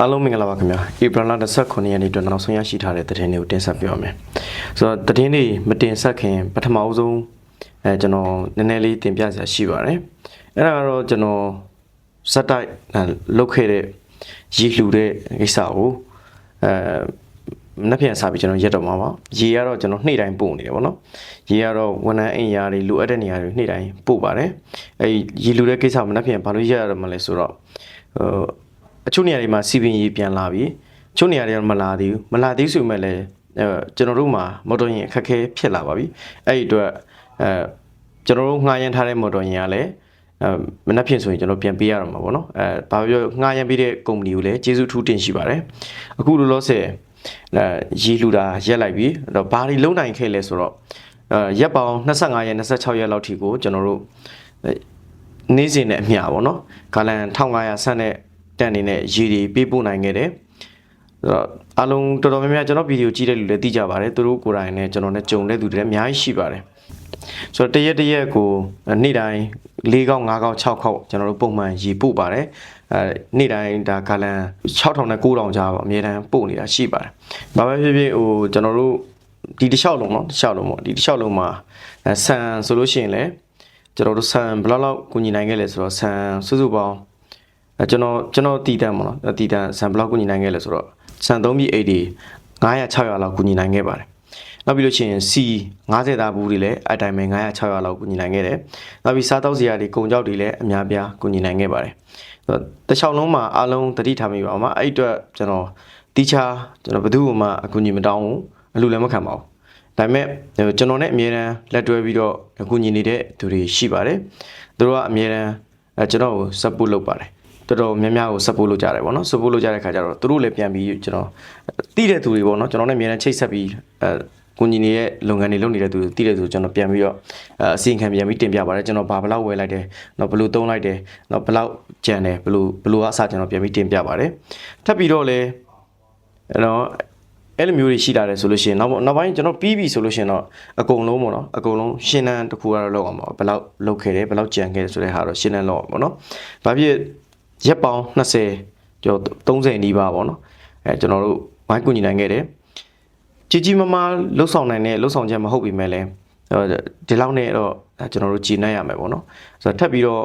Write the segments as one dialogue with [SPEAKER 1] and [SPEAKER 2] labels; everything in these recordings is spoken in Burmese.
[SPEAKER 1] အားလုံးမင်္ဂလာပါခင်ဗျာဧပြီလ29ရက်နေ့အတွက်နောက်ဆုံးရရှိထားတဲ့သတင်းတွေကိုတင်ဆက်ပြပါမယ်ဆိုတော့သတင်းတွေမတင်ဆက်ခင်ပထမအဆုံးအဲကျွန်တော်နည်းနည်းလေးတင်ပြစရာရှိပါတယ်အဲ့ဒါကတော့ကျွန်တော်စက်တိုက်အဲလုပ်ခဲ့တဲ့ရီလှူတဲ့ကိစ္စကိုအဲမနေ့ပြန်စားပြီးကျွန်တော်ရက်တော့မှာပါရေကတော့ကျွန်တော်နှိမ့်တိုင်းပို့နေတယ်ဗောနော်ရေကတော့ဝန်ထမ်းအိမ်ယာတွေလိုအပ်တဲ့နေရာတွေနှိမ့်တိုင်းပို့ပါတယ်အဲရေလှူတဲ့ကိစ္စကိုမနေ့ပြန်ဘာလို့ရက်ရမှာလဲဆိုတော့ဟို အချို့နေရာတွေမှာစီပင်ကြီးပြန်လာပြီအချို့နေရာတွေကတော့မလာသေးဘူးမလာသေးဆိုမှလည်းအဲကျွန်တော်တို့မှာမော်တော်ယာဉ်အခက်အခဲဖြစ်လာပါပြီအဲ့ဒီအတွက်အဲကျွန်တော်တို့ငှားရမ်းထားတဲ့မော်တော်ယာဉ်ကလည်းအဲမနှက်ဖြစ်ဆိုရင်ကျွန်တော်ပြန်ပေးရတော့မှာပေါ့နော်အဲဘာပြောငှားရမ်းပေးတဲ့ကုမ္ပဏီကိုလည်းကျေးဇူးထူးတင်ရှိပါတယ်အခုလောလောဆယ်အဲရီလူတာရက်လိုက်ပြီအဲ့တော့ဘာတွေလုံးနိုင်ခဲ့လဲဆိုတော့အဲရက်ပေါင်း25ရက်26ရက်လောက်ထိကိုကျွန်တော်တို့နေ့စဉ်နဲ့အမျှပေါ့နော်ဂါလန်1500ဆန့်တဲ့ တန်အနေနဲ့ရေတွေပေးပို့နိုင်ခဲ့တယ်အဲ့တော့အားလုံးတော်တော်များများကျွန်တော်ဗီဒီယိုကြည့်တဲ့လူလည်းသိကြပါတယ်သူတို့ကိုယ်တိုင်လည်းကျွန်တော်နဲ့ကြုံတဲ့သူတွေလည်းအများကြီးရှိပါတယ်ဆိုတော့တရက်တရက်ကိုနေ့တိုင်း၄ခေါက်၅ခေါက်6ခေါက်ကျွန်တော်တို့ပုံမှန်ရေပို့ပါတယ်အဲနေ့တိုင်းဒါဂါလန်6000နဲ့9000ကြားပေါ့အများတန်းပို့နေတာရှိပါတယ်ဘာပဲဖြစ်ဖြစ်ဟိုကျွန်တော်တို့ဒီတစ်လျှောက်လုံးเนาะတစ်လျှောက်လုံးပေါ့ဒီတစ်လျှောက်လုံးမှာဆန်ဆိုလို့ရှိရင်လည်းကျွန်တော်တို့ဆန်ဘယ်လောက်လောက်ကူညီနိုင်ခဲ့လဲဆိုတော့ဆန်စုစုပေါင်း အဲကျွန်တော်ကျွန်တော်တည်တံပေါ့နော်တည်တံဆန်ဘယ်လောက်ကူညီနိုင်ခဲ့လဲဆိုတော့ဆန်3ပြီး80 900 600လောက်ကူညီနိုင်ခဲ့ပါတယ်နောက်ပြီးလို့ရှိရင် C 50သားဘူးတွေလည်းအတိုင်းပဲ900 600လောက်ကူညီနိုင်ခဲ့တယ်နောက်ပြီးစားတောက်စရာတွေကုန်ကြောက်တွေလည်းအများပြားကူညီနိုင်ခဲ့ပါတယ်ဆိုတော့တစ်ချောင်းလုံးမှာအားလုံးတတိထားမိပါအောင်မအဲ့အတွက်ကျွန်တော်တီချာကျွန်တော်ဘယ်သူမှအကူညီမတောင်းဘူးအလူလည်းမခံပါဘူးဒါပေမဲ့ဟိုကျွန်တော်နဲ့အမြဲတမ်းလက်တွဲပြီးတော့အကူညီနေတဲ့သူတွေရှိပါတယ်သူတို့ကအမြဲတမ်းအဲကျွန်တော်ကို support လုပ်ပါတယ် တော်တော်များများကို support လုပ်ကြတယ်ဗောနော် support လုပ်ကြတဲ့ခါကျတော့သူတို့လည်းပြန်ပြီးကျွန်တော်တည်တဲ့သူတွေဗောနော်ကျွန်တော်နဲ့အမြဲတမ်းချိတ်ဆက်ပြီးအဲကူညီနေတဲ့လုပ်ငန်းတွေလုပ်နေတဲ့သူတွေတည်တဲ့သူကျွန်တော်ပြန်ပြီးတော့အဲအစီအခံပြန်ပြီးတင်ပြပါတယ်ကျွန်တော်ဘာဘလောက်ဝယ်လိုက်တယ်တော့ဘယ်လိုသုံးလိုက်တယ်တော့ဘယ်လောက်ကြံတယ်ဘယ်လိုဘယ်လိုအစားကျွန်တော်ပြန်ပြီးတင်ပြပါတယ်ထပ်ပြီးတော့လည်းအဲ့တော့အဲ့လိုမျိုးတွေရှိလာတယ်ဆိုလို့ရှိရင်နောက်နောက်ပိုင်းကျွန်တော်ပြီးပြီဆိုလို့ရှိရင်တော့အကုန်လုံးပေါ့နော်အကုန်လုံးရှင်းတန်းတစ်ခုကတော့လောက်အောင်ပါဘယ်လောက်လောက်ခဲ့တယ်ဘယ်လောက်ကြံခဲ့တယ်ဆိုတဲ့ဟာတော့ရှင်းတန်းလောက်အောင်ပေါ့နော်ဘာဖြစ် ရက်ပေါင်း20ကျော်30နီးပါးပေါ့နော်အဲကျွန်တော်တို့ဝိုင်းကူညီနိုင်ခဲ့တယ်ကြီးကြီးမားမားလှုပ်ဆောင်နိုင်တဲ့လှုပ်ဆောင်ချက်မဟုတ်ပြီမဲ့လဲဒီလောက်နဲ့တော့ကျွန်တော်တို့ကြည်နိုင်ရမယ်ပေါ့နော်ဆိုတော့ထပ်ပြီးတော့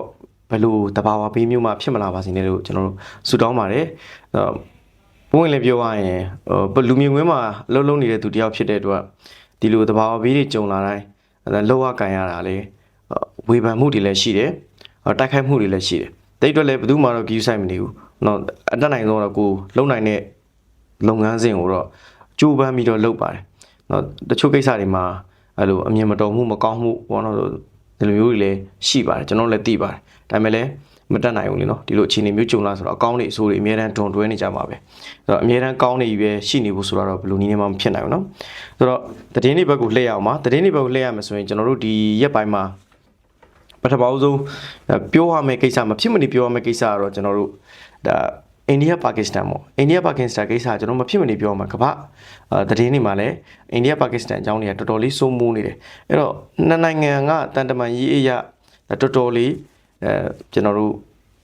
[SPEAKER 1] ဘယ်လိုတဘာဝပေးမျိုးမှဖြစ်မလာပါစေနဲ့လို့ကျွန်တော်တို့ဆုတောင်းပါတယ်အဲဘုန်းဝင်လည်းပြောရရင်ဟိုလူမြင်ကွင်းမှာအလုံးလုံးနေတဲ့သူတယောက်ဖြစ်တဲ့အတွက်ဒီလိုတဘာဝဘေးတွေကြုံလာတိုင်းလောက်ရကန်ရတာလေဝေဖန်မှုတွေလည်းရှိတယ်တိုက်ခိုက်မှုတွေလည်းရှိတယ် တိတ်အတွက်လည်းဘယ်သူမှတော့ကြည့်ဆိုင်မနေဘူးเนาะအတက်နိုင်ဆုံးတော့ကိုလုံနိုင်တဲ့လုပ်ငန်းစဉ်ကိုတော့ကြိုးပမ်းပြီးတော့လုပ်ပါတယ်เนาะတချို့ကိစ္စတွေမှာအဲ့လိုအမြင်မတော်မှုမကောင်းမှုဘောနော်ဒီလိုမျိုးတွေလည်းရှိပါတယ်ကျွန်တော်လည်းသိပါတယ်ဒါပေမဲ့လည်းမတက်နိုင်ဘူးလေနော်ဒီလိုအခြေအနေမျိုးကြုံလာဆိုတော့အကောင်းတွေအဆိုးတွေအများတန်းတွန်တွဲနေကြမှာပဲဆိုတော့အများတန်းကောင်းနေပြီပဲရှိနေဖို့ဆိုတော့ဘယ်လိုနည်းနဲ့မှမဖြစ်နိုင်ဘူးနော်ဆိုတော့သတင်းတွေဘက်ကိုလှည့်ရအောင်ပါသတင်းတွေဘက်ကိုလှည့်ရမယ်ဆိုရင်ကျွန်တော်တို့ဒီရက်ပိုင်းမှာ ပထမဆုံးပြောရမယ့်ကိစ္စမဖြစ်မနေပြောရမယ့်ကိစ္စကတော့ကျွန်တော်တို့ဒါအိန္ဒိယပါကစ္စတန်ပေါ့အိန္ဒိယပါကစ္စတန်ကိစ္စကျွန်တော်မဖြစ်မနေပြောရမှာကမ္ဘာသတင်းတွေမှာလည်းအိန္ဒိယပါကစ္စတန်အကြောင်းတွေကတော်တော်လေးစိုးမိုးနေတယ်အဲ့တော့နှစ်နိုင်ငံကတန်တမာရေးအရာတော်တော်လေးအဲကျွန်တော်တို့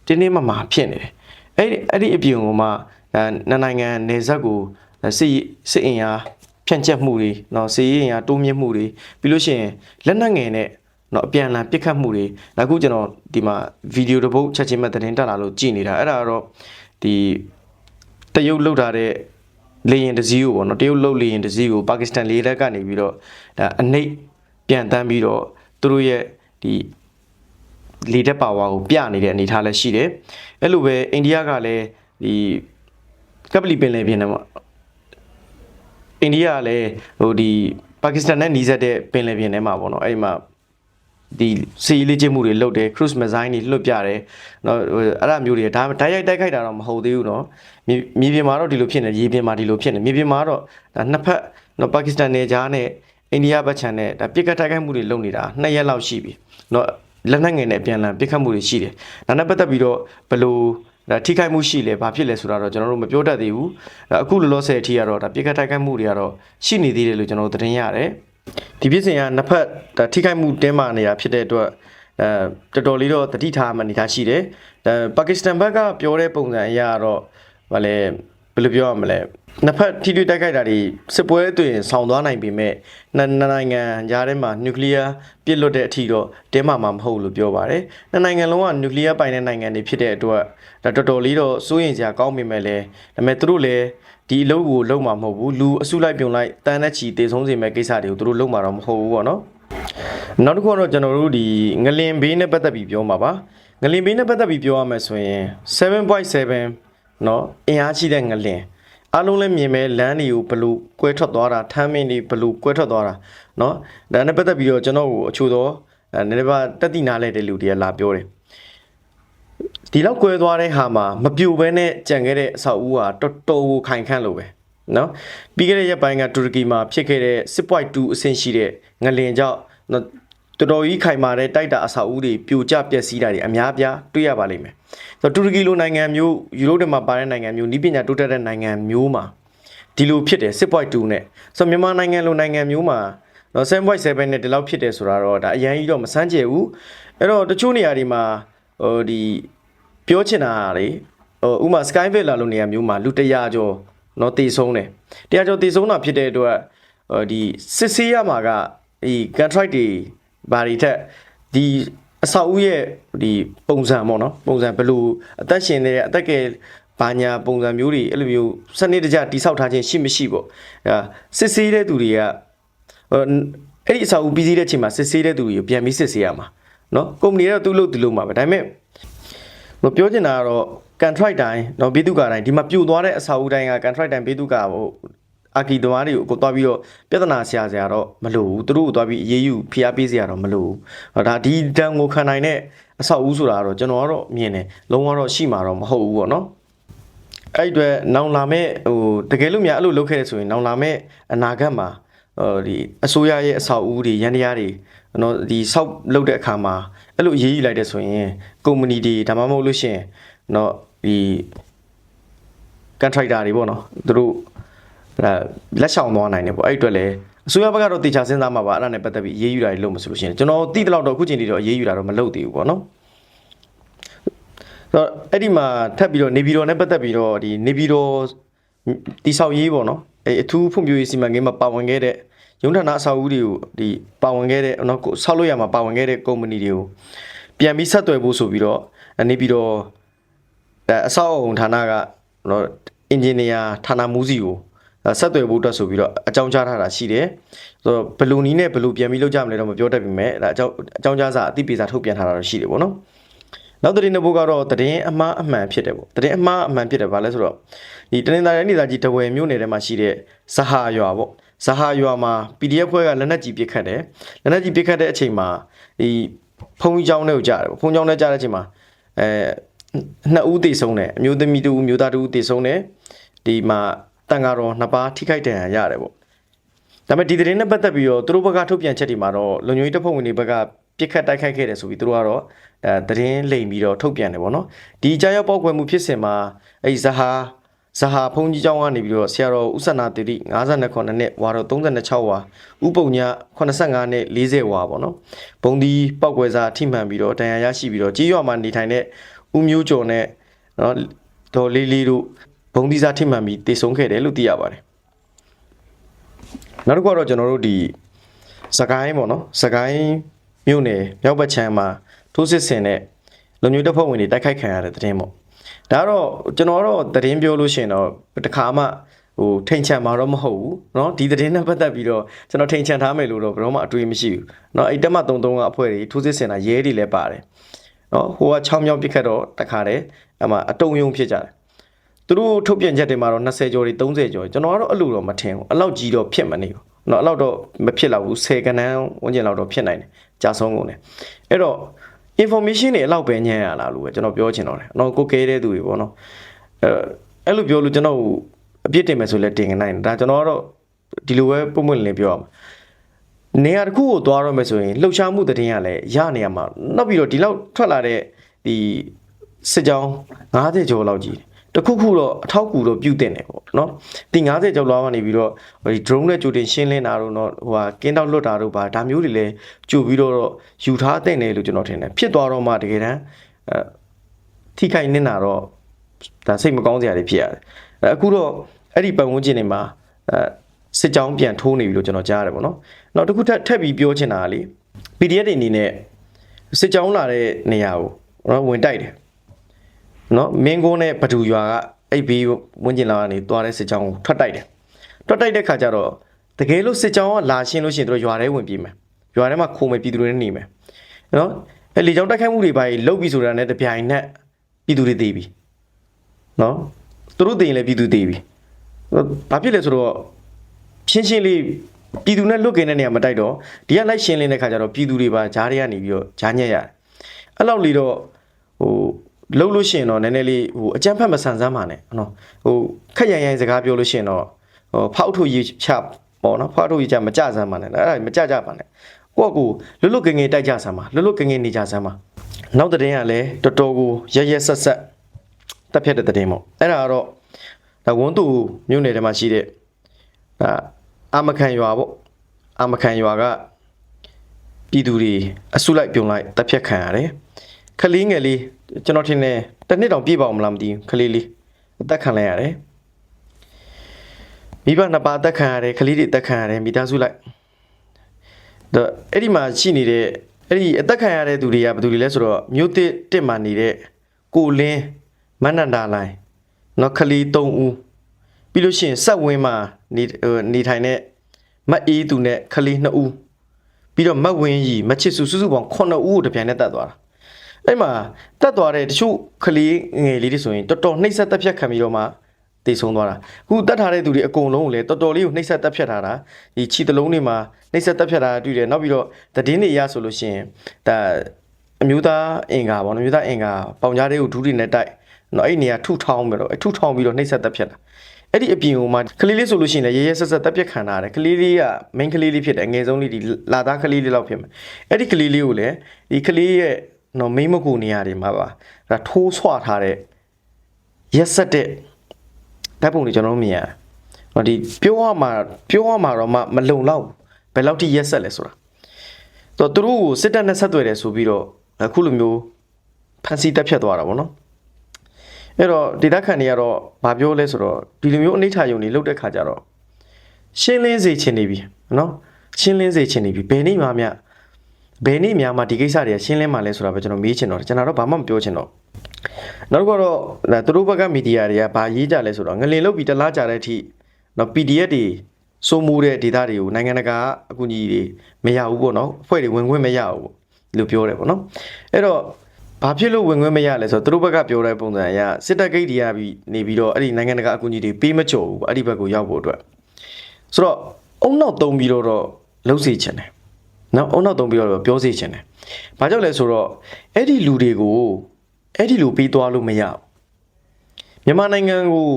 [SPEAKER 1] တင်းတင်းမာမာဖြစ်နေတယ်အဲ့ဒီအဲ့ဒီအပြင်ကမှနှစ်နိုင်ငံနယ်စပ်ကိုစစ်စစ်အင်အားဖြန့်ကျက်မှုတွေနော်စစ်ရေးအင်အားတိုးမြင့်မှုတွေပြီးလို့ရှိရင်လက်နက်ငယ်နဲ့ နော်အပြန်အလှန်ပြစ်ခတ်မှုတွေနောက်ခုကျွန်တော်ဒီမှာဗီဒီယိုတစ်ပုတ်ချက်ချင်းမဲ့တင်တက်လာလို့ကြည်နေတာအဲ့ဒါကတော့ဒီတရုတ်လောက်ထားတဲ့လေရင်တစည်းကိုပေါ့နော်တရုတ်လောက်လေရင်တစည်းကိုပါကစ္စတန်လေလက်ကနေပြီးတော့ဒါအနှိပ်ပြန်တန်းပြီးတော့သူတို့ရဲ့ဒီလေတက်ပါဝါကိုပြနေတဲ့အနေအထားလည်းရှိတယ်အဲ့လိုပဲအိန္ဒိယကလည်းဒီကပလီပင်လယ်ပြင်တယ်ပေါ့အိန္ဒိယကလည်းဟိုဒီပါကစ္စတန်နဲ့နှီးစပ်တဲ့ပင်လယ်ပြင်ထဲမှာပေါ့နော်အဲ့ဒီမှာ ဒီစီးလေးကျမှုတွေလုပ်တယ် cruise missile တွေလွှတ်ပြတယ်เนาะအဲ့ဒါမျိုးတွေဒါဓာတ်ရိုက်တိုက်ခိုက်တာတော့မဟုတ်သေးဘူးเนาะမြေမြေပြင်မှာတော့ဒီလိုဖြစ်နေရေပြင်မှာဒီလိုဖြစ်နေမြေပြင်မှာတော့ဒါနှစ်ဖက်เนาะပါကစ္စတန်နယ်ကြားနဲ့အိန္ဒိယဘက်ခြမ်းနဲ့ဒါပြစ်ကတ်တိုက်ခိုက်မှုတွေလုပ်နေတာနှစ်ရက်လောက်ရှိပြီเนาะလက်နက်ငယ်နဲ့ပြန်လည်ပြစ်ခတ်မှုတွေရှိတယ်ဒါနဲ့ပတ်သက်ပြီးတော့ဘယ်လိုဒါထိခိုက်မှုရှိလဲဘာဖြစ်လဲဆိုတာတော့ကျွန်တော်တို့မပြောတတ်သေးဘူးအခုလောလောဆယ်အထိကတော့ဒါပြစ်ခတ်တိုက်ခိုက်မှုတွေကတော့ရှိနေသေးတယ်လို့ကျွန်တော်တို့သတင်းရတယ် ဒီဖြစ်စဉ်ကနှစ်ဖက်ဒါထိခိုက်မှုတင်းမာနေတာဖြစ်တဲ့အတွက်အဲတော်တော်လေးတော့တတိထားမှအနေထားရှိတယ်ဒါပါကစ္စတန်ဘက်ကပြောတဲ့ပုံစံအရကတော့ဟ ဗာလဲဘယ်လိုပြောရမလဲနှစ်ဖက်ထိတွေ့တိုက်ခိုက်တာတွေစစ်ပွဲအတွင်းဆောင်းသွားနိုင်ပေမဲ့နှစ်နှစ်နိုင်ငံကြားထဲမှာနျူကလ িয়ার ပြစ်လွတ်တဲ့အထိတော့တင်းမာမှာမဟုတ်လို့ပြောပါတယ်နှစ်နိုင်ငံလုံးကနျူကလ িয়ার ပိုင်တဲ့နိုင်ငံတွေဖြစ်တဲ့အတွက်ဒါတော်တော်လေးတော့စိုးရင်စရာကောင်းပေမဲ့လည်းဒါပေမဲ့သူတို့လည်း ဒီအလုပ်ကိုလုပ်မှာမဟုတ်ဘူးလူအစုလိုက်ပြုံလိုက်တန်းတဲ့ချီတေဆုံးစေမဲ့ကိစ္စတွေကိုသူတို့လုပ်မှာတော့မဟုတ်ဘူးပေါ့နော် နောက်တစ်ခုကတော့ကျွန်တော်တို့ဒီငလင်ဘေးနဲ့ပတ်သက်ပြီးပြောမှာပါငလင်ဘေးနဲ့ပတ်သက်ပြီးပြောရမယ်ဆိုရင်7.7เนาะအင်အားရှိတဲ့ငလင်အားလုံးလည်းမြင်မဲ့လမ်းတွေကိုဘလူကွဲထွက်သွားတာထမ်းမင်းတွေဘလူကွဲထွက်သွားတာเนาะဒါနဲ့ပတ်သက်ပြီးတော့ကျွန်တော်ကိုအချို့တော့အဲနည်းနည်းပါတက်တိနာလဲတဲ့လူတွေကလာပြောတယ် ဒီလောက်ကွဲသွားတဲ့ဟာမှာမပြိုဘဲနဲ့ကြံခဲ့တဲ့အဆောက်အဦဟာတော်တော်ကိုခိုင်ခန့်လို့ပဲနော်ပြီးခဲ့တဲ့ရက်ပိုင်းကတူရကီမှာဖြစ်ခဲ့တဲ့6.2အဆင့်ရှိတဲ့ငလင်ကြောင့်တော်တော်ကြီးခိုင်မာတဲ့တိုက်တာအဆောက်အဦတွေပြိုကျပျက်စီးတာတွေအများပြားတွေ့ရပါလိမ့်မယ်။ဆိုတော့တူရကီလိုနိုင်ငံမျိုးယူရိုတွေမှာပါတဲ့နိုင်ငံမျိုးနီးပညာတိုးတက်တဲ့နိုင်ငံမျိုးမှာဒီလိုဖြစ်တယ်6.2နဲ့ဆိုတော့မြန်မာနိုင်ငံလိုနိုင်ငံမျိုးမှာနော်7.7နဲ့ဒီလောက်ဖြစ်တယ်ဆိုတာတော့ဒါအရင်ကြီးတော့မစမ်းကြဲဘူး။အဲ့တော့တချို့နေရာတွေမှာဟိုဒီ ပြောချင်တာတွေဟိုဥမာ Sky Villa လိုနေရာမျိုးမှာလူ100ကျော်နော်တည်ဆုံးတယ်။100ကျော်တည်ဆုံးတာဖြစ်တဲ့အတွက်ဟိုဒီစစ်ဆေးရမှာကဒီ contract တွေဘာတွေထက်ဒီအဆောက်အဦရဲ့ဒီပုံစံပေါ့နော်ပုံစံဘယ်လိုအသက်ရှင်နေတဲ့အသက်ကယ်ဘာညာပုံစံမျိုးတွေအဲ့လိုမျိုးစနစ်တကျတိဆောက်ထားခြင်းရှိမရှိပေါ့အဲစစ်ဆေးတဲ့သူတွေကဟိုအဲ့ဒီအဆောက်အဦပြီးစီးတဲ့အချိန်မှာစစ်ဆေးတဲ့သူတွေကိုပြန်ပြီးစစ်ဆေးရမှာနော်ကုမ္ပဏီကတော့သူ့လို့သူ့လို့မှာပဲဒါပေမဲ့ ဟိုပြောချင်တာကတော့ contract တိုင်းနော်ဘေးသူကတိုင်းဒီမှာပြိုသွားတဲ့အဆောက်အဦတိုင်းက contract တိုင်းဘေးသူကဟိုအာကီသမားတွေကိုကိုသွားပြီးတော့ပြဿနာဆရာဆရာတော့မလိုဘူးသူတို့ကိုသွားပြီးအေးအေးယူဖိအားပေးစရာတော့မလိုဘူးဟောဒါဒီတန်ကိုခံနိုင်တဲ့အဆောက်အဦဆိုတာတော့ကျွန်တော်ကတော့မြင်တယ်လုံးဝတော့ရှိမှာတော့မဟုတ်ဘူးပေါ့နော်အဲ့ဒီအတွက်နောင်လာမဲ့ဟိုတကယ်လို့များအဲ့လိုလုပ်ခဲ့ရဆိုရင်နောင်လာမဲ့အနာဂတ်မှာဟိုဒီအစိုးရရဲ့အဆောက်အဦတွေရန်တရားတွေနော်ဒီဆောက်လုပ်တဲ့အခါမှာ အဲ့လိုအေးအေးယူလိုက်တဲ့ဆိုရင်ကုမ္ပဏီတွေဒါမှမဟုတ်လို့ရှိရင်နော်ဒီ contractor တွေပေါ့နော်သူတို့အဲလက်ဆောင်သွားနိုင်တယ်ပေါ့အဲ့ဒီအတွက်လည်းအစိုးရဘက်ကတော့တေချာစဉ်းစားမှာပါအဲ့ဒါနဲ့ပတ်သက်ပြီးအေးအေးယူတာတွေလုပ်မဆိုလို့ရှိရင်ကျွန်တော်တိတလောက်တော့အခုချိန်ထိတော့အေးအေးယူတာတော့မလုပ်သေးဘူးပေါ့နော်ဆိုတော့အဲ့ဒီမှာထပ်ပြီးတော့နေပြည်တော်နဲ့ပတ်သက်ပြီးတော့ဒီနေပြည်တော်တိဆောက်ရေးပေါ့နော်အဲအထူးဖွံ့ဖြိုးရေးစီမံကိန်းမှာပါဝင်ခဲ့တဲ့ ရုံးဌာနအဆောက်အဦတွေကိုဒီပါဝင်ခဲ့တဲ့နော်ကိုဆောက်လို့ရမှာပါဝင်ခဲ့တဲ့ကုမ္ပဏီတွေကိုပြန်ပြီးဆက်သွယ်ဖို့ဆိုပြီးတော့နေပြည်တော်အဲအဆောက်အုံဌာနကနော်အင်ဂျင်နီယာဌာနမှူးစီကိုဆက်သွယ်ဖို့အတွက်ဆိုပြီးတော့အကြောင်းကြားထားတာရှိတယ်ဆိုတော့ဘလူနီးနဲ့ဘလူပြန်ပြီးလောက်ကြမလဲတော့မပြောတတ်ပြီမဲ့ဒါအကြောင်းအကြောင်းကြားစာအသိပေးစာထုတ်ပြန်ထားတာတော့ရှိတယ်ပေါ့နော်နောက်သတင်းတစ်ပုဒ်ကတော့သတင်းအမှားအမှန်ဖြစ်တယ်ပေါ့သတင်းအမှားအမှန်ဖြစ်တယ်ဗာလဲဆိုတော့ဒီတနင်္သာရီနေသားကြီးတဝယ်မြို့နယ်ထဲမှာရှိတဲ့ဇဟာရွာပေါ့ ဇဟာရွာမှာ PDF ဖွဲ့ကလက်နက်ကြီးပစ်ခတ်တယ်လက်နက်ကြီးပစ်ခတ်တဲ့အချိန်မှာဒီဖုံကြီးเจ้าနဲ့ကိုကြားတယ်ပေါ့ဖုံကြီးเจ้าနဲ့ကြားတဲ့အချိန်မှာအဲနှစ်ဦးတေဆုံးတယ်အမျိုးသမီးတူအမျိုးသားတူတေဆုံးတယ်ဒီမှာတန်ဃာတော်နှစ်ပါးထိခိုက်ဒဏ်ရာရတယ်ပေါ့ဒါပေမဲ့ဒီသတင်းနဲ့ပတ်သက်ပြီးတော့သူတို့ဘက်ကထုတ်ပြန်ချက်တွေမှာတော့လုံခြုံရေးတပ်ဖွဲ့ဝင်တွေဘက်ကပြစ်ခတ်တိုက်ခိုက်ခဲ့တယ်ဆိုပြီးသူတို့ကတော့အဲသတင်းလိမ်ပြီးတော့ထုတ်ပြန်တယ်ပေါ့နော်ဒီကြားရောက်ပောက်ကွယ်မှုဖြစ်စဉ်မှာအဲဇဟာ ဇဟာဖုန်ကြီးကျောင်းကနေပြီးတော့ဆရာတော်ဥဆနာတိတိ52ခုနှစ်ဝါတော့36ဝါဥပုံညာ85နဲ့40ဝါပေါ့နော်ဘုံဒီပောက်ကွယ်စာထိမှန်ပြီးတော့တန်ရာရရှိပြီးတော့ကြီးရွာမှာနေထိုင်တဲ့ဥမျိုးကျော်နဲ့နော်ဒေါ်လေးလေးတို့ဘုံဒီစာထိမှန်ပြီးတည်ဆုံးခဲ့တယ်လို့သိရပါတယ်နောက်တစ်ခုကတော့ကျွန်တော်တို့ဒီစကိုင်းပေါ့နော်စကိုင်းမြို့နယ်မြောက်ဘက်ခြမ်းမှာထိုးစစ်ဆင်တဲ့လုံမျိုးတပ်ဖွဲ့ဝင်တွေတိုက်ခိုက်ခံရတဲ့တဲ့တင်ပေါ့ ဒါကတော့ကျွန်တော်တော့သတင်းပြောလို့ရှိရင်တော့တခါမှဟိုထိန်ချန်မှာတော့မဟုတ်ဘူးเนาะဒီသတင်းနဲ့ပတ်သက်ပြီးတော့ကျွန်တော်ထိန်ချန်ထားမယ်လို့တော့ဘယ်တော့မှအတွေးမရှိဘူးเนาะအဲ့တက်မှ33ကအဖွဲ့တွေထိုးစစ်ဆင်တာရဲတွေလည်းပါတယ်เนาะဟိုက6မြောက်ပြစ်ခတ်တော့တခါတည်းအမှအတုံယုံဖြစ်ကြတယ်သူတို့ထုတ်ပြန်ချက်တွေမှာတော့20ကျော်တွေ30ကျော်ကျွန်တော်ကတော့အဲ့လိုတော့မထင်ဘူးအဲ့လောက်ကြီးတော့ဖြစ်မနေဘူးเนาะအဲ့လောက်တော့မဖြစ်တော့ဘူး10ကနန်းဝန်းကျင်လောက်တော့ဖြစ်နိုင်တယ်ကြာဆုံးကုန်တယ်အဲ့တော့ information တွေအဲ့လောက်ပဲညံ့ရလားလို့ပဲကျွန်တော်ပြောချင်တော့တယ်။နော်ကိုကဲတဲ့သူတွေပေါ့နော်။အဲအဲ့လိုပြောလို့ကျွန်တော်အပြစ်တင်မယ်ဆိုလဲတင်နိုင်တယ်။ဒါကျွန်တော်ကတော့ဒီလိုပဲပုံမှန်လင်းပြောရမှာ။နေရာတစ်ခုကိုသွားရမယ်ဆိုရင်လှုပ်ရှားမှုတည်င်းရလဲရနေရမှာနောက်ပြီးတော့ဒီလောက်ထွက်လာတဲ့ဒီစစ်ကြောင်း90ကျော်လောက်ကြီး တခုခုတော့အထောက်ကူတော့ပြုတ်တင်တယ်ပေါ့နော်ဒီ90ကျော်လောက်ကနေပြီးတော့ဒီ drone နဲ့ကြိုတင်ရှင်းလင်းတာတော့ဟိုဟာကင်းတောက်လွတ်တာတော့ဗာဒါမျိုးတွေလည်းကြိုပြီးတော့ယူထားတဲ့တယ်လို့ကျွန်တော်ထင်တယ်ဖြစ်သွားတော့မှတကယ်တမ်းအဲထိခိုက်နေတာတော့ဒါစိတ်မကောင်းစရာတွေဖြစ်ရတယ်အဲအခုတော့အဲ့ဒီပတ်ဝန်းကျင်တွေမှာအဲစစ်ကြောင်းပြန်ထိုးနေပြီလို့ကျွန်တော်ကြားရတယ်ပေါ့နော်နောက်တစ်ခုထပ်ထပ်ပြီးပြောချင်တာကလေ PDF တွေအနေနဲ့စစ်ကြောင်းလာတဲ့နေရာကိုနော်ဝင်တိုက်တယ် နော်မင်းကုန်းနဲ့ဘဒူရွာကအဲ့ဘေးဝန်းကျင်လာကနေသွားတဲ့စစ်ကြောင်းကိုထွက်တိုက်တယ်ထွက်တိုက်တဲ့ခါကျတော့တကယ်လို့စစ်ကြောင်းကလာရှင်းလို့ရှိရင်တို့ရွာထဲဝင်ပြေးမယ်ရွာထဲမှာခိုးမယ်ပြည်သူတွေနဲ့နေမယ်နော်အဲ့လေကြောင်းတိုက်ခိုက်မှုတွေပါလုတ်ပြီးဆိုတာနဲ့တပြိုင်နက်ပြည်သူတွေတေးပြီနော်သူတို့တေးရင်လည်းပြည်သူတေးပြီဘာဖြစ်လဲဆိုတော့ရှင်းရှင်းလေးပြည်သူနဲ့လွတ်ကင်းတဲ့နေရာမတိုက်တော့ဒီကလိုက်ရှင်းလင်းတဲ့ခါကျတော့ပြည်သူတွေပါဂျားတွေကနေပြီးတော့ဂျားညက်ရတယ်အဲ့လောက်လီတော့ဟို လှုပ်လို့ရှိရင်တော့နည်းနည်းလေးဟိုအကြမ်းဖက်မဆန်စမ်းပါနဲ့နော်ဟိုခက်ရန်ရန်စကားပြောလို့ရှိရင်တော့ဟိုဖောက်ထုတ်ရေးချပေါ့နော်ဖောက်ထုတ်ရေးချမကြစမ်းပါနဲ့အဲ့ဒါမကြကြပါနဲ့ကိုယ့်ကိုလွတ်လွတ်ကင်းကင်းတိုက်ကြစမ်းပါလွတ်လွတ်ကင်းကင်းနေကြစမ်းပါနောက်တဲ့ရင်ကလည်းတော်တော်ကိုရရဆက်ဆက်တက်ဖြတ်တဲ့တဲ့ရင်ပေါ့အဲ့ဒါကတော့ဒါဝန်သူမြို့နယ်ထဲမှာရှိတဲ့ဒါအာမခံရွာပေါ့အာမခံရွာကပြည်သူတွေအစုလိုက်ပြုံလိုက်တပ်ဖြတ်ခံရတယ်ခလေးငယ်လေး ကျွန်တော်ထင်တယ်တစ်နှစ်တောင်ပြည့်ပါအောင်မလားမသိဘူးခလေးလေးအသက်ခံလိုက်ရတယ်မိဘနှစ်ပါးအသက်ခံရတယ်ခလေးတွေအသက်ခံရတယ်မိသားစုလိုက်တော့အဲ့ဒီမှာရှိနေတဲ့အဲ့ဒီအသက်ခံရတဲ့သူတွေကဘယ်သူတွေလဲဆိုတော့မြို့တစ်တစ်မှာနေတဲ့ကိုလင်းမန္နန္ဒာလိုင်းနော်ခလေး၃ဦးပြီးလို့ရှိရင်ဆက်ဝင်းမှာနေဟိုနေထိုင်တဲ့မတ်အေးသူနဲ့ခလေး2ဦးပြီးတော့မတ်ဝင်းကြီးမချစ်စုစုစုပေါင်း9ဦးကိုတပြိုင်နက်တတ်သွားတာ အဲ့မှာတတ်သွားတဲ့တချို့ခလေးငယ်လေးတွေဆိုရင်တော်တော်နှိပ်စက်တက်ဖြတ်ခံပြီးတော့မှတည်ဆုံးသွားတာအခုတတ်ထားတဲ့သူတွေအကုန်လုံးကိုလည်းတော်တော်လေးကိုနှိပ်စက်တက်ဖြတ်ထားတာဒီခြေတလုံးတွေမှာနှိပ်စက်တက်ဖြတ်ထားတာတွေ့တယ်နောက်ပြီးတော့သတင်းတွေရဆိုလို့ရှိရင်ဒါအမျိုးသားအင်္ဂါပေါ့နော်အမျိုးသားအင်္ဂါပေါင်ကြားလေးကိုဒူးတွေနဲ့တိုက်နော်အဲ့ဒီနေရာထုထောင်းပြီးတော့အထုထောင်းပြီးတော့နှိပ်စက်တက်ဖြတ်တာအဲ့ဒီအပြင်ဟိုမှာကလေးလေးဆိုလို့ရှိရင်လည်းရဲရဲဆက်ဆက်တက်ပြက်ခံထားရတယ်ကလေးလေးက main ကလေးလေးဖြစ်တယ်အငယ်ဆုံးလေးဒီလာသားကလေးလေးလောက်ဖြစ်မယ်အဲ့ဒီကလေးလေးကိုလည်းဒီကလေးရဲ့ နော် main မကူနေရာတွေမှာပါဒါထိုးဆွထားတဲ့ရက်ဆက်တဲ့တပ်ပုံတွေကျွန်တော်တို့မြင်ရတယ်ဟောဒီပြောရမှာပြောရမှာတော့မမလုံလောက်ဘူးဘယ်လောက်ထိရက်ဆက်လဲဆိုတာတော့သူတို့ကိုစစ်တပ်နဲ့ဆက်သွယ်တယ်ဆိုပြီးတော့အခုလိုမျိုးဖန်စီတက်ဖြတ်သွားတာဗောနော်အဲ့တော့ဒေတာခန်တွေကတော့ဗာပြောလဲဆိုတော့ဒီလိုမျိုးအနိဋ္ဌာယုံတွေလုတ်တဲ့ခါကျတော့ရှင်းလင်းစေချင်နေပြီနော်ရှင်းလင်းစေချင်နေပြီဘယ်နေ့မှမြ ဘယ်နေ့မှမှဒီကိစ္စတွေကရှင်းလင်းမှလဲဆိုတာပဲကျွန်တော်မေးချင်တော့တယ်ကျွန်တော်တော့ဘာမှမပြောချင်တော့နောက်တစ်ခုကတော့ဒါသူတို့ဘက်ကမီဒီယာတွေကဘာရေးကြလဲဆိုတော့ငလင်လုတ်ပြီးတလားကြတဲ့အထိနော် PDF တွေစိုးမိုးတဲ့ဒေတာတွေကိုနိုင်ငံတကာအကူအညီတွေမရဘူးပေါ့နော်အဖွဲ့တွေဝင်ခွင့်မရဘူးပေါ့ဒီလိုပြောတယ်ပေါ့နော်အဲ့တော့ဘာဖြစ်လို့ဝင်ခွင့်မရလဲဆိုတော့သူတို့ဘက်ကပြောတဲ့ပုံစံအရစစ်တပ်ဂိတ်တွေရပြီးနေပြီးတော့အဲ့ဒီနိုင်ငံတကာအကူအညီတွေပေးမချို့ဘူးပေါ့အဲ့ဒီဘက်ကိုရောက်ဖို့အတွက်ဆိုတော့အုံနောက်တုံးပြီးတော့တော့လှုပ်စေချင်တယ် နော်အုံနောက်တုံးပြီးတော့ပြောစေချင်တယ်ဘာကြောင့်လဲဆိုတော့အဲ့ဒီလူတွေကိုအဲ့ဒီလူပေးသွားလို့မရဘူးမြန်မာနိုင်ငံကို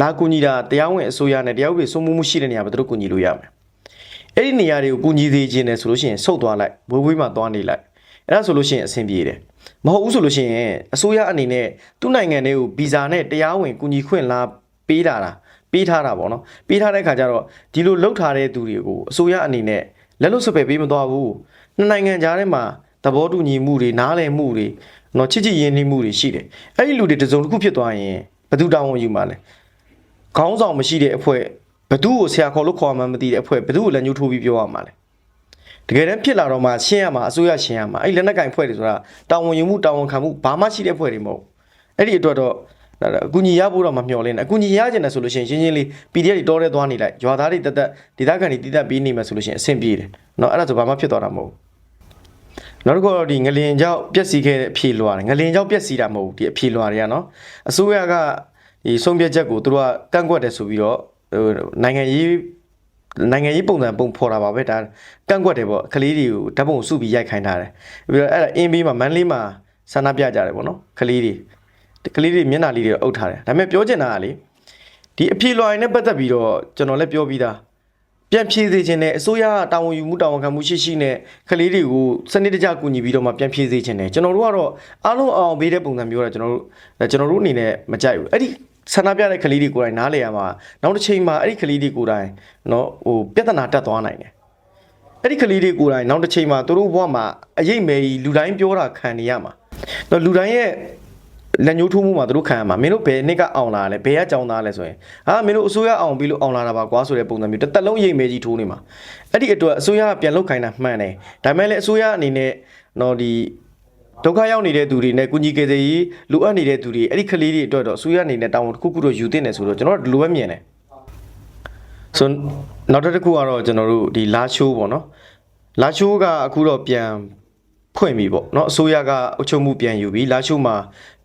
[SPEAKER 1] လာကူညီတာတရားဝင်အစိုးရနဲ့တရားဥပဒေစိုးမိုးမှုရှိတဲ့နေရာမှာသူတို့ကူညီလို့ရမယ်အဲ့ဒီနေရာတွေကိုကူညီစေခြင်းနဲ့ဆိုလို့ရှိရင်ဆုတ်သွားလိုက်ဘွေးဘွေးမှသွားနေလိုက်အဲ့ဒါဆိုလို့ရှိရင်အဆင်ပြေတယ်မဟုတ်ဘူးဆိုလို့ရှိရင်အစိုးရအနေနဲ့သူ့နိုင်ငံတွေကိုဗီဇာနဲ့တရားဝင်ကူညီခွင့်လာပေးတာတာပေးထားတာပေါ့နော်ပေးထားတဲ့ခါကျတော့ဒီလိုလှုပ်ထားတဲ့သူတွေကိုအစိုးရအနေနဲ့ လက်လွတ်စပယ်ပေးမသွားဘူးနှစ်နိုင်ငံကြားထဲမှာသဘောတူညီမှုတွေနားလည်မှုတွေနော်ချစ်ချစ်ရင်းနှီးမှုတွေရှိတယ်အဲ့ဒီလူတွေတစ်စုံတစ်ခုဖြစ်သွားရင်ဘယ်သူတောင်းဝန်ယူမှာလဲခေါင်းဆောင်မရှိတဲ့အဖွဲ့ဘယ်သူကိုဆရာခေါ်လို့ခေါ်မှမသိတဲ့အဖွဲ့ဘယ်သူကိုလက်ညှိုးထိုးပြီးပြောရမှာလဲတကယ်တမ်းဖြစ်လာတော့မှရှင်းရမှာအစိုးရရှင်းရမှာအဲ့ဒီလက်နက်ကင်ဖွဲ့တွေဆိုတာတာဝန်ယူမှုတာဝန်ခံမှုဘာမှရှိတဲ့ဖွဲ့တွေမဟုတ်ဘူးအဲ့ဒီအတွက်တော့ဒါဒါ အကူညီရဖို့တော့မမျှော်လင့်နဲ့အကူညီရကျင်တယ်ဆိုလို့ရှိရင်ရှင်းရှင်းလေး PDF တွေတောထဲသွားနေလိုက်ရွာသားတွေတက်တက်ဒေသခံတွေတည်တက်ပြီးနေမယ်ဆိုလို့ရှိရင်အဆင်ပြေတယ်เนาะအဲ့ဒါဆိုဘာမှဖြစ်သွားတာမဟုတ်ဘူးနောက်တစ်ခုတော့ဒီငလင်ကြောက်ပြက်စီခဲ့တဲ့အဖြေလွှာတယ်ငလင်ကြောက်ပြက်စီတာမဟုတ်ဘူးဒီအဖြေလွှာတွေကနော်အစိုးရကဒီဆုံးဖြတ်ချက်ကိုသူတို့ကကန့်ကွက်တယ်ဆိုပြီးတော့ဟိုနိုင်ငံရေး နိုင်ငံရေးပုံစံပုံဖော်တာပါပဲဒါကန့်ကွက်တယ်ပေါ့ကလေးတွေကိုဓာတ်ပုံစုပြီးရိုက်ခိုင်းထားတယ်ပြီးတော့အဲ့ဒါအင်းဘေးမှာမန်းလေးမှာဆန္ဒပြကြတယ်ပေါ့နော်ကလေးတွေ ကလေးတွေမျက်နှာလေးတွေအုပ်ထားတယ်ဒါပေမဲ့ပြောချင်တာကလေဒီအဖြေလွှာရင်းနဲ့ပတ်သက်ပြီးတော့ကျွန်တော်လည်းပြောပြီးသားပြန်ဖြေစေခြင်းနဲ့အစိုးရကတာဝန်ယူမှုတာဝန်ခံမှုရှိရှိနဲ့ကလေးတွေကိုစနစ်တကျကူညီပြီးတော့မှပြန်ဖြေစေခြင်းနဲ့ကျွန်တော်တို့ကတော့အားလုံးအောင်ပေးတဲ့ပုံစံမျိုးတော့ကျွန်တော်တို့ကျွန်တော်တို့အနေနဲ့မကြိုက်ဘူးအဲ့ဒီဆန္ဒပြတဲ့ကလေးတွေကိုယ်တိုင်နားလေရမှာနောက်တစ်ချိန်မှာအဲ့ဒီကလေးတွေကိုယ်တိုင်နော်ဟိုပြဿနာတက်သွားနိုင်တယ်အဲ့ဒီကလေးတွေကိုယ်တိုင်နောက်တစ်ချိန်မှာသူတို့ဘဝမှာအရေးမေကြီးလူတိုင်းပြောတာခံနေရမှာနော်လူတိုင်းရဲ့ လက်ညှိုးထိုးမှုမှာသူတို့ခံရမှာမင်းတို့ဘယ်နှစ်ကအောင်လာလဲဘယ်ကကြောင်းသားလဲဆိုရင်ဟာမင်းတို့အစိုးရအောင်ပြီးလို့အောင်လာတာပါကွာဆိုတဲ့ပုံစံမျိုးတစ်သက်လုံးရိပ်မဲကြီးထိုးနေမှာအဲ့ဒီအတွက်အစိုးရကပြန်လုတ်ခိုင်းတာမှန်တယ်ဒါပေမဲ့လည်းအစိုးရအနေနဲ့တော့ဒီဒုက္ခရောက်နေတဲ့သူတွေနဲ့ကုညီကေစေကြီးလိုအပ်နေတဲ့သူတွေအဲ့ဒီကလေးတွေအတွက်တော့အစိုးရအနေနဲ့တာဝန်တစ်ခုခုတော့ယူသင့်တယ်ဆိုတော့ကျွန်တော်တို့ဒီလိုပဲမြင်တယ်ဆိုနောက်တစ်ခုကတော့ကျွန်တော်တို့ဒီလာရှိုးပေါ့နော်လာရှိုးကအခုတော့ပြန် ဖွင့်ပြီပေါ့နော်အစိုးရကအုပ်ချုပ်မှုပြန်ယူပြီလာရှိုးမှာ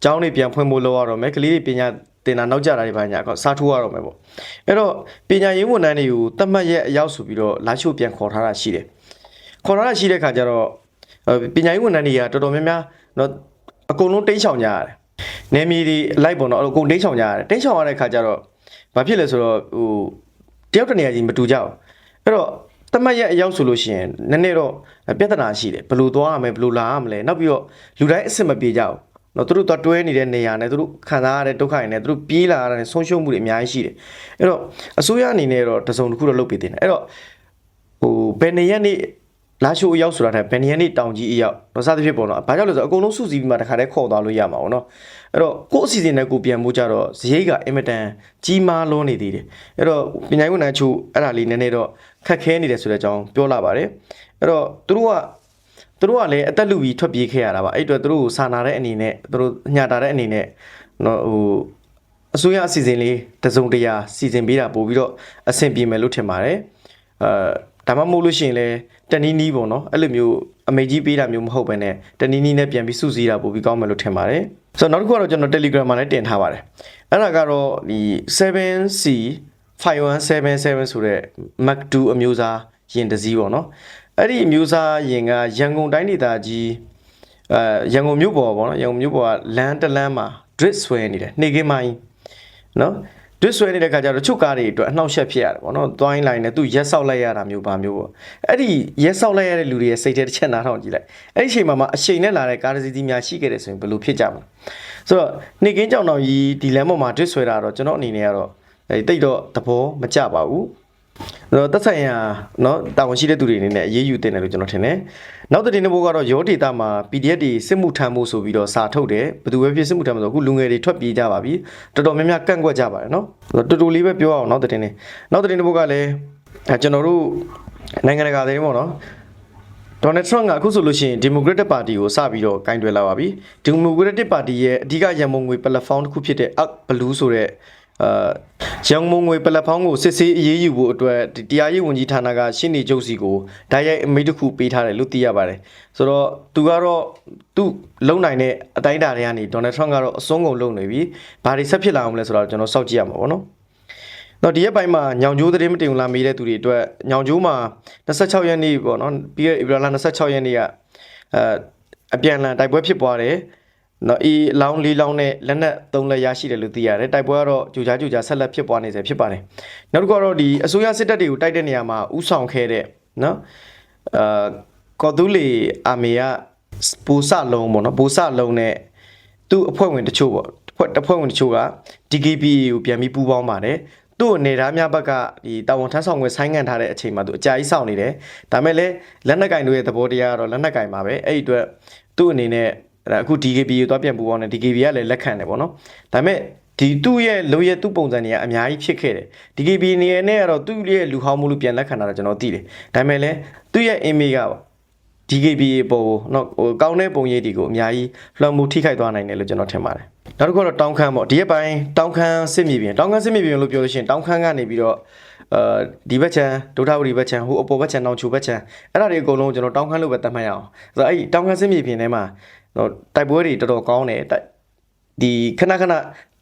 [SPEAKER 1] ကျောင်းတွေပြန်ဖွင့်ဖို့လုပ်ရတော့မယ်ကလေးတွေပညာတင်တာနောက်ကျတာတွေပါညာကောစားထိုးရတော့မယ်ပေါ့အဲ့တော့ပညာရေးဝန်ထမ်းတွေကိုတတ်မှတ်ရဲ့အရောက်ဆိုပြီးတော့လာရှိုးပြန်ခေါ်ထားတာရှိတယ်ခေါ်ထားတာရှိတဲ့ခါကျတော့အဲပညာရေးဝန်ထမ်းတွေကတော်တော်များများနော်အကုန်လုံးတိတ်ချောင်ကြရတယ်နေမီဒီအလိုက်ပေါ့နော်အကုန်တိတ်ချောင်ကြရတယ်တိတ်ချောင်ရတဲ့ခါကျတော့ဘာဖြစ်လဲဆိုတော့ဟိုတယောက်တစ်နေရာကြီးမတူကြဘူးအဲ့တော့ တမတ်ရဲ့အရောက်ဆိုလို့ရှိရင်နည်းနည်းတော့ပြဿနာရှိတယ်ဘယ်လိုသွားရမလဲဘယ်လိုလာရမလဲနောက်ပြီးတော့လူတိုင်းအစ်စ်မပြေကြဘူးနော်သူတို့တော့တွဲနေတဲ့နေရာနဲ့သူတို့ခံစားရတဲ့ဒုက္ခတွေနဲ့သူတို့ပြေးလာရတဲ့ဆုံးရှုံးမှုတွေအများကြီးရှိတယ်အဲ့တော့အစိုးရအနေနဲ့တော့တစုံတစ်ခုတော့လုပ်ပေးတင်တယ်အဲ့တော့ဟိုဘယ်နေရက်နေ့လာရှိုးအရောက်ဆိုတာတဲ့ဘယ်နေရက်နေ့တောင်ကြီးအရောက်တော့စသဖြင့်ပေါ့နော်ဘာကြောင့်လဲဆိုတော့အကုန်လုံးစုစည်းပြီးမှတခါတည်းခေါ်သွားလို့ရမှာပေါ့နော်အဲ့တော့ကိုယ့်အစီအစဉ်နဲ့ကိုယ်ပြန်ဖို့ကြတော့ဇရိတ်ကအင်မတန်ကြီးမားလွန်းနေသေးတယ်အဲ့တော့ပညာရေးဝန်ထမ်းချို့အဲ့ဒါလေးနည်းနည်းတော့ ခက်ခဲနေတယ်ဆိုတဲ့အကြောင်းပြောလာပါတယ်အဲ့တော့သူတို့ကသူတို့ကလည်းအသက်လူပြီးထွက်ပြေးခဲ့ရတာပါအဲ့အတွက်သူတို့ကိုစာနာတဲ့အနေနဲ့သူတို့ညှတာတဲ့အနေနဲ့နော်ဟိုအစိုးရအစီအစဉ်လေးတစုံတရာစီစဉ်ပေးတာပို့ပြီးတော့အဆင်ပြေမယ်လို့ထင်ပါတယ်အဲဒါမှမဟုတ်လို့ရှိရင်လည်းတနီးနီးပေါ့နော်အဲ့လိုမျိုးအမေကြီးပေးတာမျိုးမဟုတ်ဘဲနဲ့တနီးနီးနဲ့ပြန်ပြီးစုစည်းတာပို့ပြီးကောင်းမယ်လို့ထင်ပါတယ်ဆိုတော့နောက်တစ်ခုကတော့ကျွန်တော် Telegram မှာလည်းတင်ထားပါတယ်အဲ့ဒါကတော့ဒီ 7C 5177ဆိုတဲ့ Mac 2အမျိုးအစားယင်တစ်စီးပေါ့နော်အဲ့ဒီအမျိုးအစားယင်ကရန်ကုန်တိုင်းဒေသကြီးအဲရန်ကုန်မြို့ပေါ်ပေါ့နော်ရန်ကုန်မြို့ပေါ်ကလမ်းတစ်လမ်းမှာ drip ဆွဲနေတယ်နေကင်းမိုင်းနော်တွစ်ဆွဲနေတဲ့ခါကျတော့ချုပ်ကားတွေအတွက်အနှောက်အယှက်ဖြစ်ရတယ်ပေါ့နော်။သွားရင်းလိုက်နေသူရက်ဆောက်လိုက်ရတာမျိုးပါမျိုးပေါ့။အဲ့ဒီရက်ဆောက်လိုက်ရတဲ့လူတွေရဲ့စိတ်ထဲတစ်ချက်နားထောင်ကြည့်လိုက်။အဲ့ဒီအချိန်မှာမှအချိန်နဲ့လာတဲ့ကားတစ်စီးစီးများရှိခဲ့တယ်ဆိုရင်ဘယ်လိုဖြစ်ကြမလဲ။ဆိုတော့နေကင်းကြောင်တော်ကြီးဒီလမ်းပေါ်မှာတွစ်ဆွဲတာတော့ကျွန်တော်အနေနဲ့ကတော့ အဲတိတ်တော့သဘောမကျပါဘူး။အဲ့တော့သက်ဆိုင်ရာเนาะတာဝန်ရှိတဲ့သူတွေအနေနဲ့အေးအေးယူတင်တယ်လို့ကျွန်တော်ထင်တယ်။နောက်တစ်တင်တဲ့ဘိုးကတော့ရောဒေတာမှာ PDF တွေစစ်မှုထမ်းမှုဆိုပြီးတော့စာထုတ်တယ်။ဘယ်သူပဲဖြစ်စစ်မှုထမ်းမှုဆိုအခုလူငယ်တွေထွက်ပြေးကြပါပြီ။တော်တော်များများကန့်ကွက်ကြပါတယ်เนาะ။တူတူလေးပဲပြောအောင်နောက်တစ်တင်နေ။နောက်တစ်တင်တဲ့ဘိုးကလည်းအဲကျွန်တော်တို့နိုင်ငံတကာသတင်းပေါ့နော်။ Donald Trump ကအခုဆိုလို့ရှိရင် Democratic Party ကိုစပြီးတော့ကင်တွယ်လာပါပြီ။ Democratic Party ရဲ့အဓိကရန်ပုံငွေ platform တစ်ခုဖြစ်တဲ့ Arc Blue ဆိုတဲ့ အာရန်မုံငွေပလက်ဖောင်းကိုစစ်ဆေးအရေးယူဖို့အတွက်ဒီတရားရေးဝန်ကြီးဌာနကရှင်းနေချုပ်စီကိုဓာတ်ရိုက်အမိန့်တစ်ခုပေးထားတယ်လို့သိရပါတယ်ဆိုတော့သူကတော့သူလုံနိုင်တဲ့အတိုင်းအတာတွေကနေဒေါ်နယ်ထရန့်ကတော့အစွန်းကုန်လုံနေပြီဘာတွေဆက်ဖြစ်လာအောင်လဲဆိုတော့ကျွန်တော်စောင့်ကြည့်ရမှာပေါ့နော်တော့ဒီရက်ပိုင်းမှာညောင်ကျိုးသတင်းမတင်လာမေးတဲ့သူတွေအတွက်ညောင်ကျိုးမှာ26ရက်နေ့ပေါ့နော်ပြီးခဲ့ဧပြီလ26ရက်နေ့ကအဲအပြန်အလှန်တိုက်ပွဲဖြစ်ပွားတယ် နော်အီလောင်းလေးလောင်းနဲ့လက်နက်သုံးလက်ရရှိတယ်လို့သိရတယ်တိုက်ပွဲကတော့ကြိုကြားကြိုကြားဆက်လက်ဖြစ်ပွားနေစေဖြစ်ပါတယ်နောက်တစ်ခုကတော့ဒီအစိုးရစစ်တပ်တွေကိုတိုက်တဲ့နေရာမှာဥဆောင်ခဲ့တဲ့နော်အာကော်တူလီအာမေကပူဆလုံးပေါ့နော်ပူဆလုံးနဲ့သူ့အဖွဲ့ဝင်တချို့ပေါ့အဖွဲ့တစ်ဖွဲ့ဝင်တချို့က DKPA ကိုပြန်ပြီးပူးပေါင်းပါတယ်သူ့အနေသားများဘက်ကဒီတာဝန်ထမ်းဆောင်ခွင့်ဆိုင်းငံ့ထားတဲ့အချိန်မှာသူအကြာကြီးစောင့်နေတယ်ဒါမဲ့လည်းလက်နက်ကင်တို့ရဲ့သဘောတရားကတော့လက်နက်ကင်ပါပဲအဲ့ဒီအတွက်သူ့အနေနဲ့ အဲ့ဒါအခု DKB ကိုသွားပြန်ပူပေါင်းတယ် DKB ကလည်းလက်ခံတယ်ပေါ့နော်ဒါပေမဲ့ဒီသူ့ရဲ့လိုရဲ့သူ့ပုံစံတွေကအများကြီးဖြစ်ခဲ့တယ် DKB နေရာနဲ့ကတော့သူ့ရဲ့လူဟောင်းမှုလို့ပြန်လက်ခံတာတော့ကျွန်တော်သိတယ်ဒါပေမဲ့လည်းသူ့ရဲ့ image က DKB ပေါ်နော်ဟိုကောင်းတဲ့ပုံရိပ်တွေကိုအများကြီးလွှမ်းမိုးထိခိုက်သွားနိုင်တယ်လို့ကျွန်တော်ထင်ပါတယ်နောက်တစ်ခုကတော့တောင်းခမ်းပေါ့ဒီရက်ပိုင်းတောင်းခမ်းစစ်မြေပြင်တောင်းခမ်းစစ်မြေပြင်လို့ပြောလို့ရှိရင်တောင်းခမ်းကနေပြီးတော့အာဒီဘက်ချန်ဒုထဝရီဘက်ချန်ဟိုအပေါ်ဘက်ချန်နောင်ချူဘက်ချန်အဲ့ဒါတွေအကုန်လုံးကျွန်တော်တောင်းခမ်းလို့ပဲတတ်မှတ်ရအောင်ဆိုတော့အဲ့ဒီတောင်းခမ်းစစ်မြေပြင်ထဲမှာ တော့တိုက်ပွဲတွေတော်တော်ကောင်းတယ်တိုက်ဒီခဏခဏ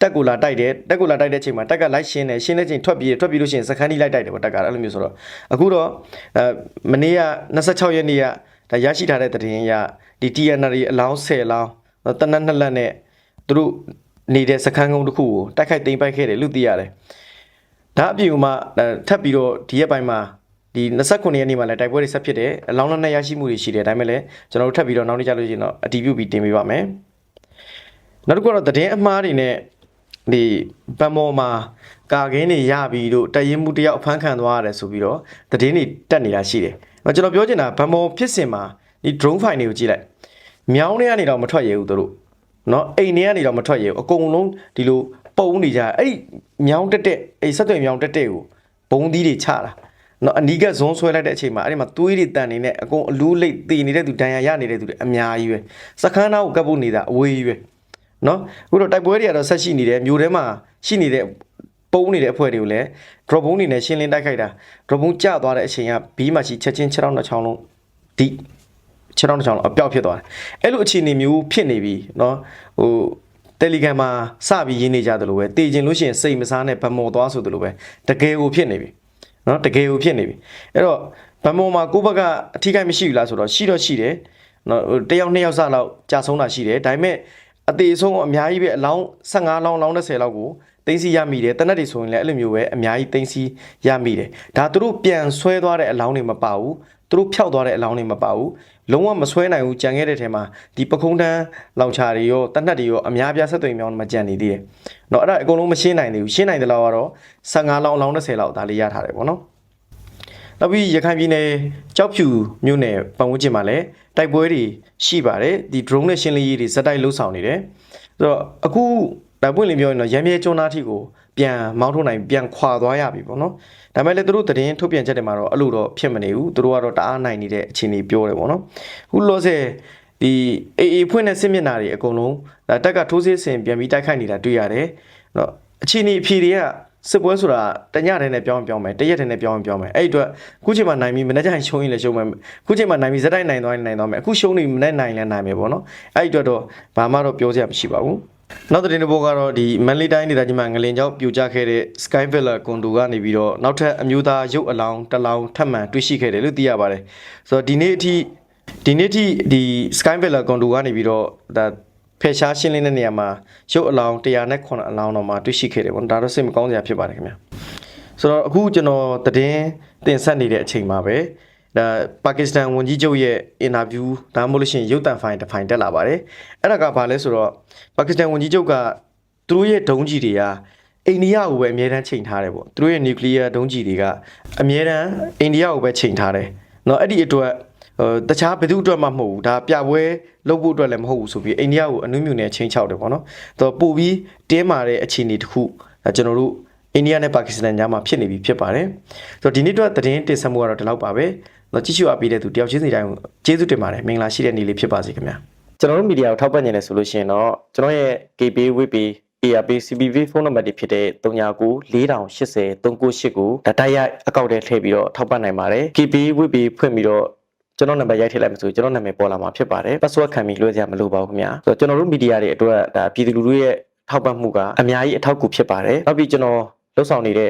[SPEAKER 1] တက်ကူလာတိုက်တယ်တက်ကူလာတိုက်တဲ့အချိန်မှာတက်ကလိုက်ရှင်းတယ်ရှင်းတဲ့အချိန်ထွက်ပြေးထွက်ပြေးလို့ရှိရင်စခန်းကြီးလိုက်တိုက်တယ်ပေါ့တက်ကအဲ့လိုမျိုးဆိုတော့အခုတော့အဲမနေ့က26ရက်နေ့ကဒါရရှိထားတဲ့သတင်းအရဒီ TNR အလောင်း10လောင်းတနက်နှစ်လက်နဲ့သူတို့နေတဲ့စခန်းကုန်းတစ်ခုကိုတိုက်ခိုက်သိမ်းပိုက်ခဲ့တယ်လို့သိရတယ်ဒါအပြင်မှာထပ်ပြီးတော့ဒီရက်ပိုင်းမှာ ဒီ29ရက်နေ့မှာလည်းတိုက်ပွဲတွေဆက်ဖြစ်တယ်အလောင်းလက်နဲ့ရရှိမှုတွေရှိတယ်ဒါပေမဲ့လည်းကျွန်တော်တို့ထပ်ပြီးတော့နောက်နေ့ကျလို့ရှိရင်တော့အတီးပြုတ်ပြီးတင်ပေးပါမယ်နောက်တစ်ခုကတော့သတင်းအမှားတွေနဲ့ဒီဗန်မော်မှာကာကင်းတွေရပြီးတော့တရင်မှုတယောက်ဖမ်းခံသွားရတယ်ဆိုပြီးတော့သတင်းတွေတက်နေတာရှိတယ်။ကျွန်တော်ပြောချင်တာဗန်မော်ဖြစ်စဉ်မှာဒီ drone file တွေကိုကြည့်လိုက်။မြောင်းတွေကနေတော့မထွက်ရဘူးသူတို့နော်အိမ်ထဲကနေတော့မထွက်ရဘူးအကုန်လုံးဒီလိုပုံနေကြအဲ့ဒီမြောင်းတက်တက်အဲ့ဆက်သွယ်မြောင်းတက်တက်ကိုဘုံသီးတွေချတာ နော်အနီးကဇွန်းဆွဲလိုက်တဲ့အချိန်မှာအဲ့ဒီမှာသွေးတွေတန်နေနဲ့အကုန်အလူးလိတ်တည်နေတဲ့သူဒဏ်ရာရနေတဲ့သူတွေအများကြီးပဲစခန်းသားကိုကပ်ဖို့နေတာအဝေးကြီးပဲနော်အခုတော့တိုက်ပွဲတွေကတော့ဆက်ရှိနေတယ်မြို့ထဲမှာရှိနေတဲ့ပုံနေတဲ့အဖွဲ့တွေကိုလည်း drop bomb တွေနဲ့ရှင်းလင်းတိုက်ခိုက်တာ drop bomb ကျသွားတဲ့အချိန်ကဘီးမှာရှိချက်ချင်း6000 6000လုံးဒီ6000 6000လုံးအပြောက်ဖြစ်သွားတယ်အဲ့လိုအခြေအနေမျိုးဖြစ်နေပြီနော်ဟို Telegram မှာစပြီးရင်းနေကြတယ်လို့ပဲတည်ကျင်လို့ရှိရင်စိတ်မစားနဲ့ဗမော်သွားဆိုတယ်လို့ပဲတကယ်ကိုဖြစ်နေပြီ နော်တကယ်ကိုဖြစ်နေပြီအဲ့တော့ဘန်မွန်မှာကိုယ့်ဘက်ကအထီးကိုင်းမရှိဘူးလားဆိုတော့ရှိတော့ရှိတယ်နော်တယောက်နှစ်ယောက်စလောက်ကြာဆုံးတာရှိတယ်ဒါပေမဲ့အသေးဆုံးအများကြီးပဲအလောင်း15လောင်းလောင်း30လောက်ကိုသိမ်းစီရမိတယ်တနက်တွေဆိုရင်လည်းအဲ့လိုမျိုးပဲအများကြီးသိမ်းစီရမိတယ်ဒါသူတို့ပြန်ဆွဲသွားတဲ့အလောင်းတွေမပါဘူးသူတို့ဖျောက်သွားတဲ့အလောင်းတွေမပါဘူးလုံးဝမဆွဲနိုင်ဘူးကြံခဲ့တဲ့ထဲမှာဒီပခုံးတန်းလောင်ချာတွေရောတတ်နှက်တွေရောအများပြားဆက်သွင်းမြောင်းမှကြံနေသေးတယ်။တော့အဲ့ဒါအကုန်လုံးမရှင်းနိုင်သေးဘူး။ရှင်းနိုင်တဲ့လောက်ကတော့15လောင်လောင်20လောက်ဒါလေးရထားတယ်ပေါ့နော်။နောက်ပြီးရခိုင်ပြည်နယ်ကြောက်ဖြူမြို့နယ်ပတ်ဝန်းကျင်မှာလည်းတိုက်ပွဲတွေရှိပါတယ်။ဒီ drone နဲ့ရှင်းလင်းရေးတွေဇက်တိုက်လှုပ်ဆောင်နေတယ်။ဆိုတော့အခုဒါပွင့်လင်းပြောရင်တော့ရံပြဲကျွန်းသားထီကို ပြန်မောင်းထုတ်နိုင်ပြန်ခွာသွားရပြီပေါ့နော်ဒါမဲ့လည်းသူတို့သတင်းထုတ်ပြန်ချက်တွေမှာတော့အဲ့လိုတော့ဖြစ်မနေဘူးသူတို့ကတော့တအားနိုင်နေတဲ့အခြေအနေပြောတယ်ပေါ့နော်အခုလောဆယ်ဒီအေအေဖွင့်တဲ့စစ်မျက်နှာတွေအကုန်လုံးတက်ကထိုးစစ်ဆင်ပြန်ပြီးတိုက်ခိုက်နေတာတွေ့ရတယ်။တော့အခြေအနေအဖြေတွေကစစ်ပွဲဆိုတာတညတည်းနဲ့ပြောင်းပြောင်းမယ်တရက်တည်းနဲ့ပြောင်းပြောင်းမယ်အဲ့အတွက်ခုချိန်မှာနိုင်ပြီမနေ့ကျရင်ရှုံးရင်လည်းရှုံးမယ်ခုချိန်မှာနိုင်ပြီဇက်တိုက်နိုင်သွားရင်နိုင်သွားမယ်အခုရှုံးနေမနေ့နိုင်လည်းနိုင်မယ်ပေါ့နော်အဲ့အတွက်တော့ဘာမှတော့ပြောစရာမရှိပါဘူး နောက်သတင်းတစ်ပုဒ်ကတော့ဒီမန်လေးတိုင်းဒေသကြီးမှာငလင်ကြောက်ပြိုကျခဲ့တဲ့ Sky Villa ကွန်ဒိုကနေပြီးတော့နောက်ထပ်အမျိုးသားရုပ်အလောင်းတစ်လောင်းထပ်မံတွေ့ရှိခဲ့တယ်လို့သိရပါတယ်ဆိုတော့ဒီနေ့အထိဒီနေ့အထိဒီ Sky Villa ကွန်ဒိုကနေပြီးတော့ဒါဖယ်ရှားရှင်းလင်းတဲ့နေရာမှာရုပ်အလောင်း109အလောင်းတော့မှတွေ့ရှိခဲ့တယ်ပေါ့နော်ဒါတော့စိတ်မကောင်းစရာဖြစ်ပါတယ်ခင်ဗျာဆိုတော့အခုကျွန်တော်သတင်းတင်ဆက်နေတဲ့အချိန်မှာပဲ ဒါပါကစ္စတန်ဝန်ကြီးချုပ်ရဲ့အင်တာဗျူးဒါမှမဟုတ်လို့ရှိရင်ရုပ်သံဖိုင်တစ်ဖိုင်တက်လာပါတယ်အဲ့ဒါကဘာလဲဆိုတော့ပါကစ္စတန်ဝန်ကြီးချုပ်ကသူတို့ရဲ့ဒုံးကြီးတွေကအိန္ဒိယကိုပဲအမြဲတမ်းချိန်ထားတယ်ပေါ့သူတို့ရဲ့နျူကလ িয়ার ဒုံးကြီးတွေကအမြဲတမ်းအိန္ဒိယကိုပဲချိန်ထားတယ်เนาะအဲ့ဒီအတွက်ဟိုတခြားဘယ်သူအတွက်မှမဟုတ်ဘူးဒါပြပွဲလုပ်ဖို့အတွက်လည်းမဟုတ်ဘူးဆိုပြီးအိန္ဒိယကိုအနုမြူနဲ့ချိန်ချောက်တယ်ပေါ့နော်တော့ပို့ပြီးတင်းမာတဲ့အခြေအနေတစ်ခုဒါကျွန်တော်တို့အိန္ဒိယနဲ့ပါကစ္စတန်ကြားမှာဖြစ်နေပြီဖြစ်ပါတယ်ဆိုတော့ဒီနေ့အတွက်သတင်းတင်ဆက်မှုကတော့ဒီလောက်ပါပဲ တော့ကြည့်ရှုအားပေးတဲ့သူတယောက်ချင်းစီတိုင်းကိုကျေးဇူးတင်ပါတယ်မင်္ဂလာရှိတဲ့နေ့လေးဖြစ်ပါစေခင်ဗျာကျွန်တော်တို့မီဒီယာကိုထောက်ပံ့နေတယ်ဆိုလို့ရှိရင်တော့ကျွန်တော်ရဲ့ KB WP ARP CBV ဖုန်းနံပါတ်တွေဖြစ်တဲ့39 4080 398ကိုဒါတိုက်ရိုက်အကောင့်ထဲထည့်ပြီးတော့ထောက်ပံ့နိုင်ပါတယ် KB WP ဖွင့်ပြီးတော့ကျွန်တော်နံပါတ်ရိုက်ထည့်လိုက်မှဆိုကျွန်တော်နာမည်ပေါ်လာမှာဖြစ်ပါတယ် password ခံပြီးလွှဲစရာမလိုပါဘူးခင်ဗျာဆိုတော့ကျွန်တော်တို့မီဒီယာတွေအတွက်ဒါပြည်သူလူထုရဲ့ထောက်ပံ့မှုကအများကြီးအထောက်အကူဖြစ်ပါတယ်နောက်ပြီးကျွန်တော်လှုပ်ဆောင်နေတဲ့